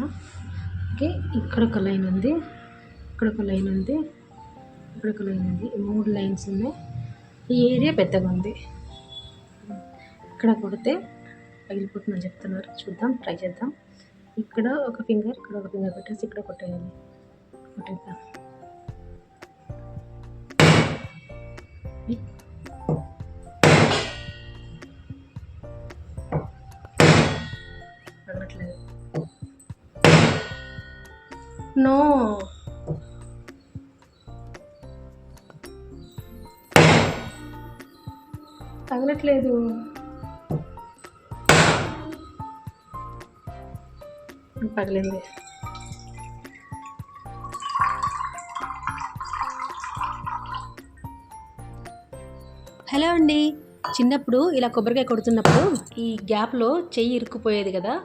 కదా? ఓకే ఇక్కడ ఒక లైన్ ఉంది. ఇక్కడ ఒక లైన్ ఉంది. ఇక్కడ ఒక లైన్ ఉంది. ఈ మూడు లైన్స్ ఉన్నాయి. ఈ ఏరియా పెద్దగా ఉంది. ఇక్కడ కొడితే పగిలిపోతుందని చెప్తున్నారు. చూద్దాం ట్రై చేద్దాం. ఇక్కడ ఒక ఫింగర్ ఇక్కడ ఒక ఫింగర్ పెట్టేసి ఇక్కడ కొట్టేయాలి. కొట్టేద్దాం. పగలట్లేదు నో తగలట్లేదు. పగిలింది హలో అండి. చిన్నప్పుడు ఇలా కొబ్బరికాయ కొడుతున్నప్పుడు ఈ గ్యాప్లో చెయ్యి ఇరుక్కుపోయేది కదా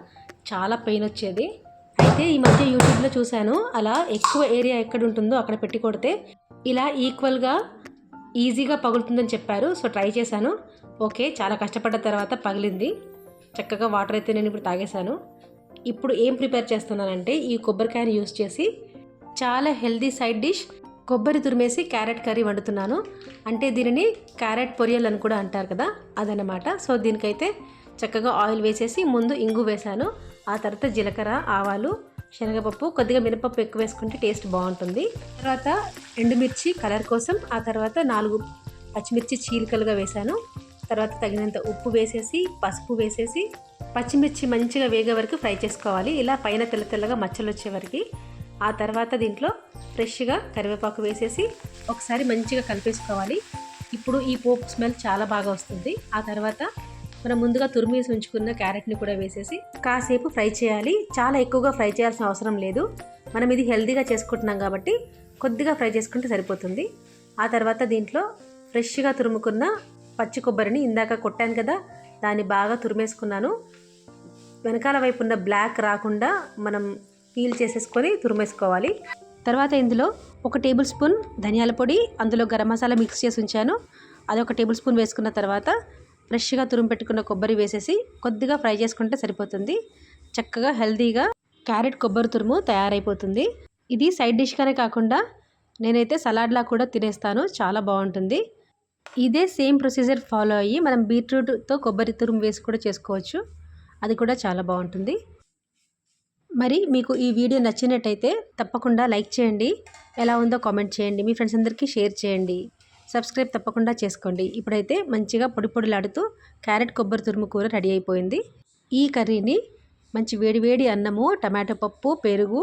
చాలా పెయిన్ వచ్చేది. అయితే ఈ మధ్య యూట్యూబ్లో చూశాను. అలా ఎక్కువ ఏరియా ఎక్కడ ఉంటుందో అక్కడ పెట్టి కొడితే ఇలా ఈక్వల్గా ఈజీగా పగులుతుందని చెప్పారు. సో ట్రై చేశాను. ఓకే చాలా కష్టపడ్డ తర్వాత పగిలింది. చక్కగా వాటర్ అయితే నేను ఇప్పుడు తాగేశాను. ఇప్పుడు ఏం ప్రిపేర్ చేస్తున్నానంటే ఈ కొబ్బరికాయని యూస్ చేసి చాలా హెల్దీ సైడ్ డిష్ కొబ్బరి తురిమేసి క్యారెట్ కర్రీ వండుతున్నాను. అంటే దీనిని క్యారెట్ పొరియల్ అని కూడా అంటారు కదా అదనమాట సో దీనికైతే చక్కగా ఆయిల్ వేసేసి ముందు ఇంగు వేశాను. ఆ తర్వాత జీలకర్ర ఆవాలు శనగపప్పు కొద్దిగా మినపప్పు ఎక్కువ వేసుకుంటే టేస్ట్ బాగుంటుంది. తర్వాత ఎండుమిర్చి కలర్ కోసం ఆ తర్వాత నాలుగు పచ్చిమిర్చి చీలికలుగా వేశాను. తర్వాత తగినంత ఉప్పు వేసేసి పసుపు వేసేసి పచ్చిమిర్చి మంచిగా వేగే వరకు ఫ్రై చేసుకోవాలి. ఇలా పైన తెల్ల తెల్లగా మచ్చలు వచ్చే వరకు. ఆ తర్వాత దీంట్లో ఫ్రెష్గా కరివేపాకు వేసేసి ఒకసారి మంచిగా కలిపేసుకోవాలి. ఇప్పుడు ఈ పోపు స్మెల్ చాలా బాగా వస్తుంది. ఆ తర్వాత మనం ముందుగా తురిమేసి ఉంచుకున్న క్యారెట్ని కూడా వేసేసి కాసేపు ఫ్రై చేయాలి. చాలా ఎక్కువగా ఫ్రై చేయాల్సిన అవసరం లేదు. మనం ఇది హెల్దీగా చేసుకుంటున్నాం కాబట్టి కొద్దిగా ఫ్రై చేసుకుంటే సరిపోతుంది. ఆ తర్వాత దీంట్లో ఫ్రెష్గా తురుముకున్న పచ్చి కొబ్బరిని ఇందాక కొట్టాను కదా దాన్ని బాగా తురిమేసుకున్నాను. వెనకాల వైపు ఉన్న బ్లాక్ రాకుండా మనం పీల్ చేసేసుకొని తురిమేసుకోవాలి. తర్వాత ఇందులో ఒక టేబుల్ స్పూన్ ధనియాల పొడి అందులో గరం మసాలా మిక్స్ చేసి ఉంచాను. అదొక టేబుల్ స్పూన్ వేసుకున్న తర్వాత ఫ్రెష్గా తురుము పెట్టుకున్న కొబ్బరి వేసేసి కొద్దిగా ఫ్రై చేసుకుంటే సరిపోతుంది. చక్కగా హెల్తీగా క్యారెట్ కొబ్బరి తురుము తయారైపోతుంది. ఇది సైడ్ డిష్గానే కాకుండా నేనైతే సలాడ్లా కూడా తినేస్తాను. చాలా బాగుంటుంది. ఇదే సేమ్ ప్రొసీజర్ ఫాలో అయ్యి మనం బీట్రూట్తో కొబ్బరి తురుము వేసి కూడా చేసుకోవచ్చు. అది కూడా చాలా బాగుంటుంది. మరి మీకు ఈ వీడియో నచ్చినట్టయితే తప్పకుండా లైక్ చేయండి. ఎలా ఉందో కామెంట్ చేయండి. మీ ఫ్రెండ్స్ అందరికీ షేర్ చేయండి. సబ్స్క్రైబ్ తప్పకుండా చేసుకోండి. ఇప్పుడైతే మంచిగా పొడి పొడిలాడుతూ క్యారెట్ కొబ్బరి తురుము కూర రెడీ అయిపోయింది. ఈ కర్రీని మంచి వేడివేడి అన్నము టమాటో పప్పు పెరుగు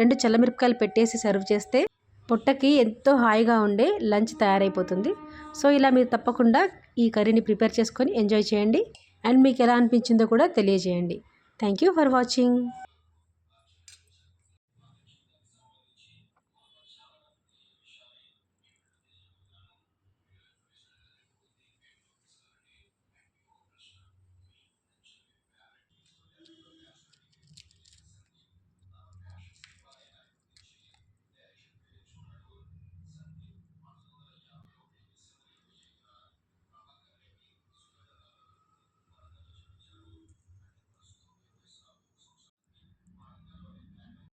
రెండు చల్లమిరపకాయలు పెట్టేసి సర్వ్ చేస్తే పొట్టకి ఎంతో హాయిగా ఉండే లంచ్ తయారైపోతుంది. సో ఇలా మీరు తప్పకుండా ఈ కర్రీని ప్రిపేర్ చేసుకొని ఎంజాయ్ చేయండి. అండ్ మీకు ఎలా అనిపించిందో కూడా తెలియజేయండి. Thank you for watching.